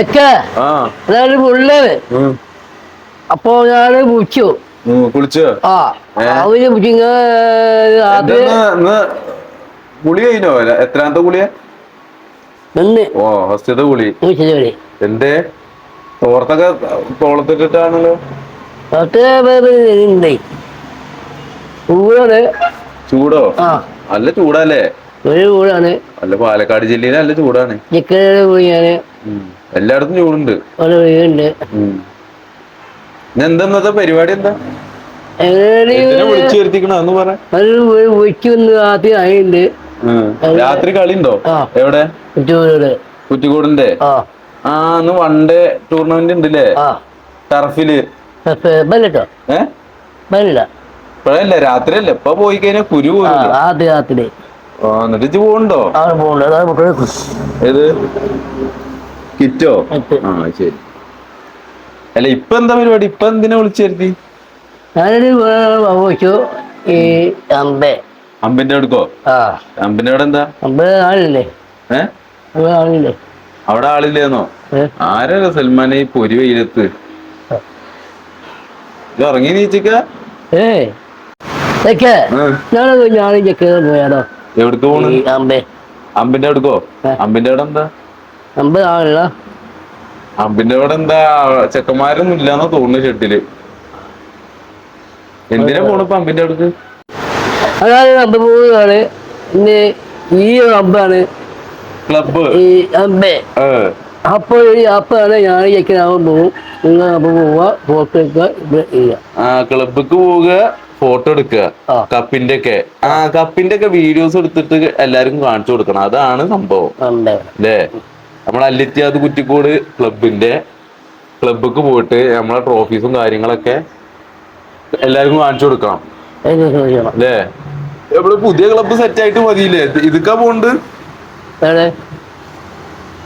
ഒക്കെ. അതാണ്. അപ്പോ ഞാൻ വിളിച്ചു ഉം, കുളിച്ചോ? ആ? അവർ കഴിഞ്ഞോ? ല- എത്രാമത്തെ കുളിയാ ഓ ഫസ്റ്റത്തെ കുളി. വിളിച്ചത് എന്തേ? തോർത്തൊക്കെ തോളത്തിട്ടിട്ടാണല്ലോ? ചൂടോ? അല്ല നല്ല ചൂടല്ലേ? ഒരു ചൂടാണ്. അല്ല പാലക്കാട് ജില്ലയിൽ നല്ല ചൂടാണ്. ഉം. എല്ലായിടത്തും ചൂടുണ്ട്. ഒരു എന്താ ഇന്നത്തെ പരിപാടി എന്താ? വിളിച്ചു വരുത്തിക്കണ? എന്ന് പറ. ഒരു വന്ന് ആദ്യം ആയിണ്ട്. രാത്രി കളി ഉണ്ടോ ആ. എവിടെ? കുറ്റിക്കോടിന്റെ? ആ. ആ ഇന്ന് വൺ ഡേ ടൂർണമെന്റ് ഉണ്ടല്ലേ? ആ. ടർഫിൽ. ഏഹ് ബല്ല ഇപ്പഴല്ലേ രാത്രി അല്ലേ ഇപ്പൊ പോയി കഴിഞ്ഞാൽ കുരു ആ പോലും ആദ്യ രാത്രി. എന്നിട്ട് ഇജ്ജ് പോകണ്ടോ ഏത്? കിറ്റോ? ആ ശരി. അല്ല ഇപ്പൊ എന്താ പരിപാടി? ഇപ്പൊ എന്തിനാ വിളിച്ചു വരുത്തി ഞാനൊരു വെച്ചു. ഈ അമ്പേ. അമ്പിന്റെ അടുക്കോ? അമ്പിന്റെ അവിടെ എന്താ? അമ്പത് ആളില്ലേ? ഏ? അമ്പത് ആളില്ലേ? അവിടെ ആളില്ലേന്നോ? ആരല്ല ആരാ സൽമാനെ ഈ പൊരി വെയിലത്ത്? ഇറങ്ങി നീച്ചിക്ക ഏ ഞാനത് ഞാൻ ചെക്ക് പോയാലോ? എവിടക്ക് പോണ്? അമ്പിന്റെ അടുക്കോ അമ്പിന്റെ അവിടെ എന്താ? അമ്പ് അമ്പിന്റെ അവിടെ എന്താ? ചെക്കന്മാരൊന്നും ഇല്ലാന്നാ തോന്നുന്നു ഷെട്ടിൽ എന്തിനാ പോണ അമ്പിന്റെ അടുക്ക് അതായത് അമ്പത് പോവുകയാണ്. പിന്നെ ഈ അമ്പാണ്. ക്ലബ്ബ്. ഈ അമ്പേ. അപ്പോൾ ഈ അപ്പാണ് ഞാൻ ചെക്കിനാവാൻ പോകും നിങ്ങൾ അപ്പൊ പോവുക പോക്ക് ഇവിടെ ചെയ്യുക ക്ലബ്ബിക്ക് പോവുക. ഫോട്ടോ എടുക്കുക. കപ്പിന്റെ ഒക്കെ ആ കപ്പിന്റെ ഒക്കെ വീഡിയോസ് എടുത്തിട്ട് എല്ലാരും കാണിച്ചു കൊടുക്കണം. അതാണ് സംഭവം. അല്ലേ? നമ്മളെ അല്ലിത്യാദ് കുറ്റിക്കോട് ക്ലബിന്റെ ക്ലബ്ബിക്ക് പോയിട്ട് നമ്മളെ ട്രോഫീസും കാര്യങ്ങളൊക്കെ എല്ലാവർക്കും കാണിച്ചു കൊടുക്കണം. അല്ലേ? നമ്മൾ പുതിയ ക്ലബ്ബ് സെറ്റ് ആയിട്ട് മതിയില്ലേ? ഇതൊക്കെ പോണ്ട്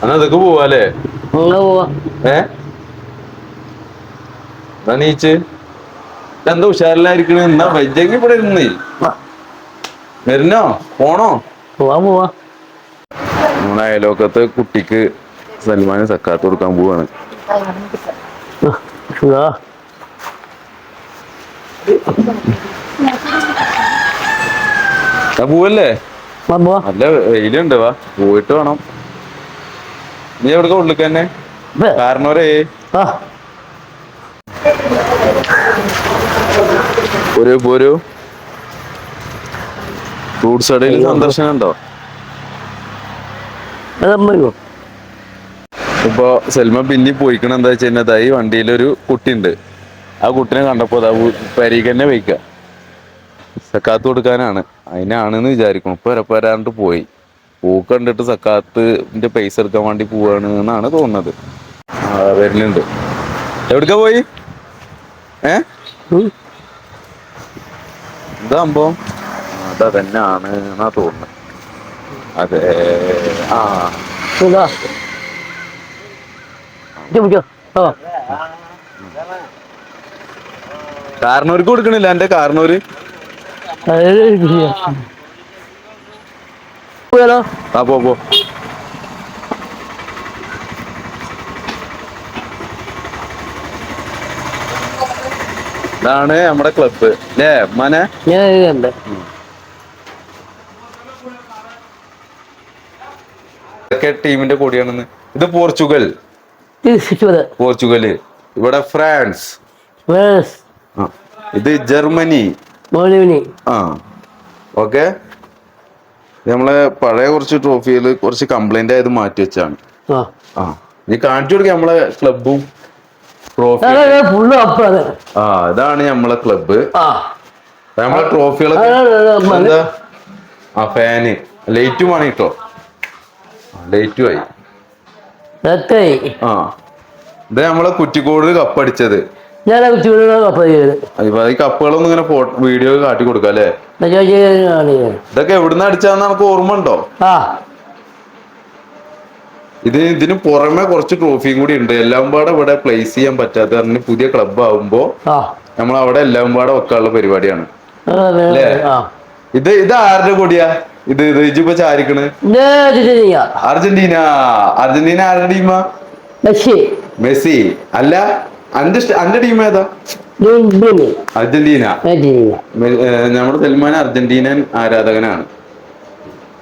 എന്നാ ഇതൊക്കെ പോവാല്ലേ ഏ? നീച്ച്. എന്താ ഉഷാറിലായിരിക്കണ? എന്നാ വെജെങ്കി ഇവിടെ ഇരുന്നേ. വരുന്നോ പോണോ? പോവാ പോവാ. നമ്മുടെ അയലോക്കത്തെ കുട്ടിക്ക് സൽമാന് സക്കാത്ത് കൊടുക്കാൻ പോവാണ്. പോവല്ലേ? നല്ല വെയിലുണ്ട് വാ. പോയിട്ട് വേണം. നീ എവിടെ ഉള്ളിക്കന്നെ കാരണവരേ. ആ. ഒരു പോരൂ ഫ്രൂട്ട്സ് കടയിൽ സന്ദർശനം ഉണ്ടോ? ഇപ്പൊ സെൽമ പിന്നെ പോയിക്കണ എന്താ വെച്ച് കഴിഞ്ഞാൽ ഈ വണ്ടിയിലൊരു കുട്ടിയുണ്ട് ആ കുട്ടിനെ കണ്ടപ്പോ പരീക്ക് തന്നെ വയ്ക്ക. സക്കാത്ത് കൊടുക്കാനാണ്. അതിനാണെന്ന് വിചാരിക്കണം ഇപ്പൊ ഇരപ്പരാണ്ട് പോയി. പൂ കണ്ടിട്ട് സക്കാത്തിന്റെ പൈസ എടുക്കാൻ വേണ്ടി പോവാണ് എന്നാണ് തോന്നുന്നത്. വരലുണ്ട്. എവിടക്ക പോയി? ഏ? ഉം. എന്താ സംഭവം ആ, അതാ തന്നെയാണ് എന്നാ തോന്നുന്നത് അതെ. ആ. സുഖാ പിടിച്ചോ പിടിച്ചോ ഓ കാരണവർക്ക് കൊടുക്കണില്ല എന്റെ കാരണവര് അത് ശരിയാ. പോയാലോ ആ പോ പോ. ഇതാണ് നമ്മുടെ ക്ലബ്ബ് അല്ലേ മനെ ഞാൻ ഇതൊക്കെ ടീമിന്റെ കൊടിയാണെന്ന്. ഇത് പോർച്ചുഗൽ. പോർച്ചുഗൽ ഇവിടെ ഫ്രാൻസ്. ഇത് ജർമ്മനി. ആ ഓക്കെ. നമ്മളെ പഴയ കുറച്ച് ട്രോഫികൾ കുറച്ച് കംപ്ലൈന്റ് ആയത് മാറ്റി വെച്ചാണ്. ആ. നീ കാണിച്ചു കൊടുക്ക നമ്മളെ ക്ലബും ട്രോഫി അതെ ഫുള്ള് അപ്പാണ് ആ ഇതാണ് നമ്മളെ ക്ലബ്ബ് നമ്മളെ ട്രോഫികളൊക്കെ അതാണ് എന്താ? ആ ഫാന് ലൈറ്റും ആണ് കേട്ടോ ലൈറ്റും ആയി. ആ. ഇത് നമ്മളെ കുറ്റിക്കോട് കപ്പടിച്ചത് ഞാൻ ഈ കപ്പുകളൊന്നും ഇങ്ങനെ വീഡിയോ കാട്ടി കൊടുക്കാം അല്ലേ ഇതൊക്കെ എവിടുന്ന് അടിച്ചാന്ന് നമുക്ക് ഓർമ്മ ഉണ്ടോ? ആ. ഇത് ഇതിന് പുറമെ കുറച്ച് ട്രോഫിയും കൂടി ഉണ്ട്. എല്ലാം പാടെ ഇവിടെ പ്ലേസ് ചെയ്യാൻ പറ്റാത്ത അതിന് പുതിയ ക്ലബ് ആവുമ്പോ നമ്മൾ അവിടെ എല്ലാം പാടെ വെക്കാനുള്ള പരിപാടിയാണ്. അല്ലേ? ഇത് ഇത് ആരുടെ കൂടിയാ? ഇത് ഇത് ഇജിപ്പോ ചാരിക്കണ്? അർജന്റീന. അർജന്റീന. ആരുടെ ടീമാ മെസ്സി. മെസ്സി. അല്ല അന്റെ അന്റെ ടീം ഏതാ? അർജന്റീന. നമ്മുടെ സൽമാൻ അർജന്റീനൻ ആരാധകനാണ്.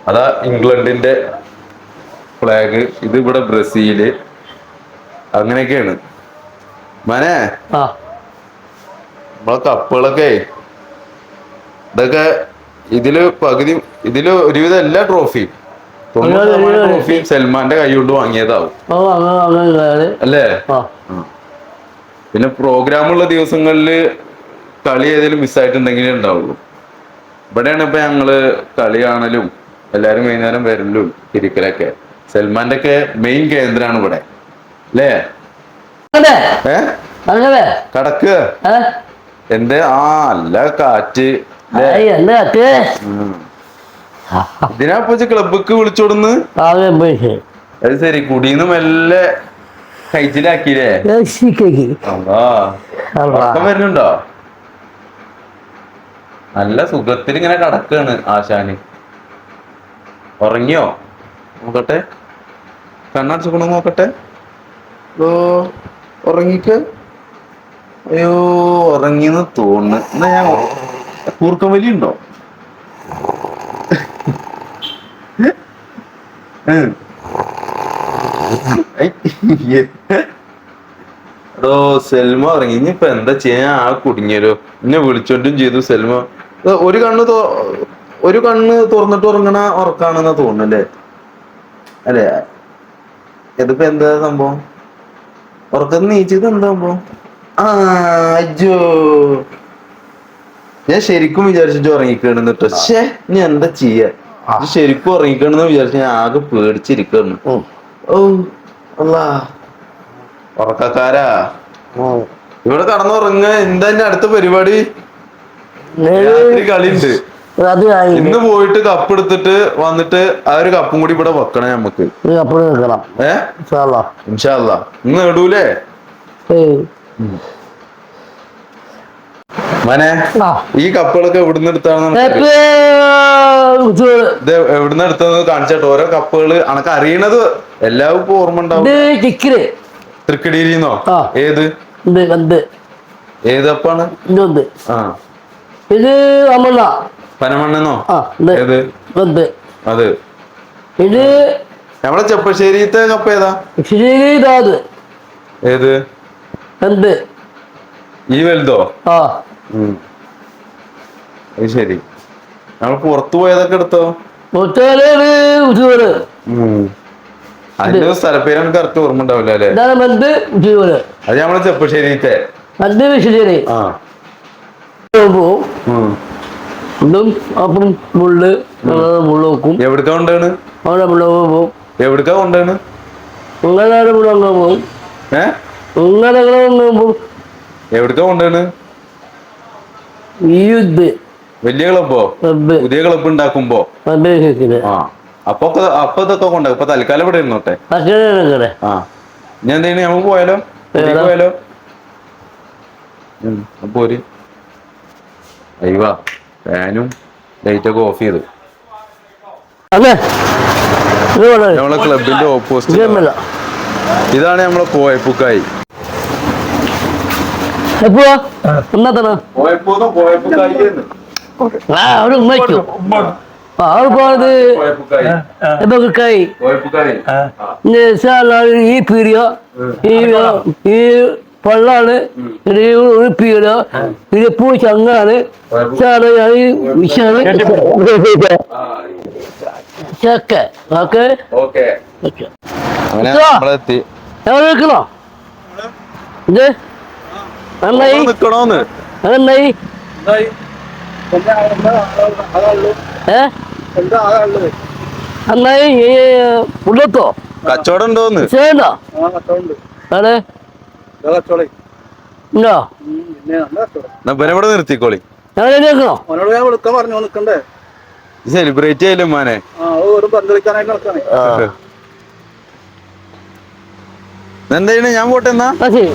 അതാ ഇംഗ്ലണ്ടിന്റെ ഫ്ലാഗ് ഇത് ഇവിടെ ബ്രസീൽ. അങ്ങനെയൊക്കെയാണ്. മനെ? നമ്മളെ കപ്പുകളൊക്കെ. ഇതൊക്കെ ഇതിൽ പകുതി ഇതിൽ ഒരുവിധം എല്ലാ ട്രോഫിയും ട്രോഫിയും സൽമാന്റെ കൈ കൊണ്ട് വാങ്ങിയതാവും. അല്ലേ? പിന്നെ പ്രോഗ്രാമുള്ള ദിവസങ്ങളിൽ കളി ഏതെങ്കിലും മിസ്സായിട്ടുണ്ടെങ്കിലേ ഉണ്ടാവുള്ളൂ. ഇവിടെയാണ് ഇപ്പൊ ഞങ്ങൾ കളി കാണലും എല്ലാരും വൈകുന്നേരം വരലും തിരിക്കലൊക്കെ. സൽമാന്റെ ഒക്കെ മെയിൻ കേന്ദ്രമാണ് ഇവിടെ അല്ലേ കടക്ക്? എന്റെ ആ അല്ല കാറ്റ്. ഇതിനാ പോ ക്ലബ്ബക്ക് വിളിച്ചോടുന്ന്? അത് ശരി കുടിന്ന് മെല്ലെ കഴിച്ചിലാക്കിയില്ലേ വരുന്നുണ്ടോ? നല്ല സുഖത്തിൽ ഇങ്ങനെ കടക്കാണ് ആശാന്. ഉറങ്ങിയോ? നോക്കട്ടെ. കണ്ണടച്ചുകൊണ്ട് നോക്കട്ടെ. ഓ ഉറങ്ങിക്ക്. അയ്യോ ഉറങ്ങിന്ന് തോന്നുന്നു. എന്നാ ഞാൻ കൂർക്കം വലി ഉണ്ടോ ഡോ സെൽമ ഇറങ്ങി ഇനിയിപ്പൊ എന്താ ചെയ്യാൻ ആ കുടുങ്ങിയല്ലോ. എന്നെ വിളിച്ചോണ്ടും ചെയ്തു സെൽമ. ഒരു കണ്ണ് ഒരു കണ്ണ് തുറന്നിട്ട് ഉറങ്ങണ ഉറക്കാണെന്നാ തോന്നുന്നല്ലേ അല്ലേ? ഇതിപ്പോ എന്താ സംഭവം? ഉറക്കത്ത് നീച്ചത് എന്താ സംഭവം? ആ അയ്യോ ഞാൻ ശരിക്കും വിചാരിച്ചിട്ട് ഉറങ്ങിക്കേണെന്നിട്ട് പക്ഷേ ഞാൻ എന്താ ചെയ്യാ? ശരിക്കും ഉറങ്ങിക്കണെന്ന് വിചാരിച്ചു ഞാൻ ആകെ പേടിച്ചിരിക്കുന്നു ഓ. അല്ലാ ഉറക്കക്കാരാ? ഇവിടെ കടന്നുറങ്ങ എന്താ എന്റെ അടുത്ത പരിപാടി? കളിയുണ്ട്. അത് ഇന്ന് പോയിട്ട് കപ്പ് എടുത്തിട്ട് വന്നിട്ട് ആ ഒരു കപ്പും കൂടി ഇവിടെ വെക്കണം നമുക്ക് ഇൻഷാല്ലാ. ഇൻഷാല്ല ഇന്ന് ഇടൂലേ? മനെ ഈ കപ്പുകളൊക്കെ എവിടുന്ന് എടുത്താണ് ഇത് എവിടുന്ന് എടുത്തത് കാണിച്ചിട്ട്. ഓരോ കപ്പുകൾ അനക്ക് അറിയണത് എല്ലാവർക്കും ഓർമ്മ ഉണ്ടാവും. തൃക്കടിയിലിന്നോ? ഏത്? ഏതപ്പാണ് ആ. ഇത് അമ്മണ്ണ പനമണ്ണെന്നോ? ഏത്? അത്. ഇത് നമ്മളെ ചെപ്പശ്ശേരിത്തെ കപ്പ ഏതാ? ഏത്? എന്ത്? ഈ വലുതോ? ആ. അത് ശരി. നമ്മൾ പുറത്തു പോയതൊക്കെ എടുത്തോ? അതിന്റെ സ്ഥലപ്പേര് എനിക്ക് കറക്റ്റ് ഓർമ്മ ഉണ്ടാവില്ല അല്ലെ? ഇതാണ് അത് നമ്മളെ ചെപ്പശ്ശേരിത്തെ. ആ. ഇതും അപ്പം മുള്ള് മുള്ള വെക്കും എവിടുത്തെ കൊണ്ടാണ് അവിടെ മുള്ള പോകും. എവിടുത്തെ കൊണ്ടാണ് നിങ്ങളുടെ മുള്ള അങ്ങ് പോകും. ഏ? നിങ്ങളുടെ അങ്ങ് പോകും. എവിടുത്തെ കൊണ്ടാണ് ഈ ഇത്. വലിയ ക്ലബോ പുതിയ ക്ലബ് ഉണ്ടാക്കുമ്പോ? ആ. അപ്പൊ അപ്പൊ ഇതൊക്കെ കൊണ്ടാകും ഇപ്പൊ തൽക്കാലം ഇവിടെ ഇരുന്നോട്ടെ. ആ. ഞാൻ എന്തെയ്യണ് നമുക്ക് പോയാലോ? പോയാലോ? പോര്. അയ്യവാ ഫാനും ലൈറ്റ് ഒക്കെ ഓഫ് ചെയ്ത്. നമ്മളെ ക്ലബിന്റെ ഓപ്പോസിറ്റ് ഇതാണ് നമ്മളെ പോയപ്പുക്കായി. എപ്പോഴാ എന്നാത്തണ പോയപ്പൂന്നോ പോയപ്പുക്കായി ആ അവിടെ ഉമ്മയ്ക്കോ ആ അവിടെ പോയത് പോയപ്പുക്കായി. എപ്പോ കൈ പോയപ്പുക്കായി. ഈ പീരിയോ ഈ ഈ പള്ളാണ്. ഒരു പീടിയ ഇത് പൂ ചങ്ങാണ്. ചാണ് ഈ വിഷാണ്. ചക്ക. ഓക്കെ? നിൽക്കണോ? ഇത്? നന്നായി നിക്കണോന്ന്? നന്നായി ഏ? നന്നായി ഈ ഉള്ളത്തോ കച്ചവടം ഉണ്ടോന്ന്? ചെയ്യണ്ട അതെ ഉണ്ടോ? ഇവിടെ നിർത്തിക്കോളി? ഞാൻ കേൾക്കണോ? അവനോട് ഞാൻ വിളിക്കാൻ പറഞ്ഞു നിൽക്കണ്ടേ സെലിബ്രേറ്റ് ചെയ്യലും മാനെ? ആ ഓ ഒരു പന്ത് കളിക്കാനായിട്ട് നടക്കാനേ എന്താ ഞാൻ പോട്ടെ എന്നാ. ആ ശരി.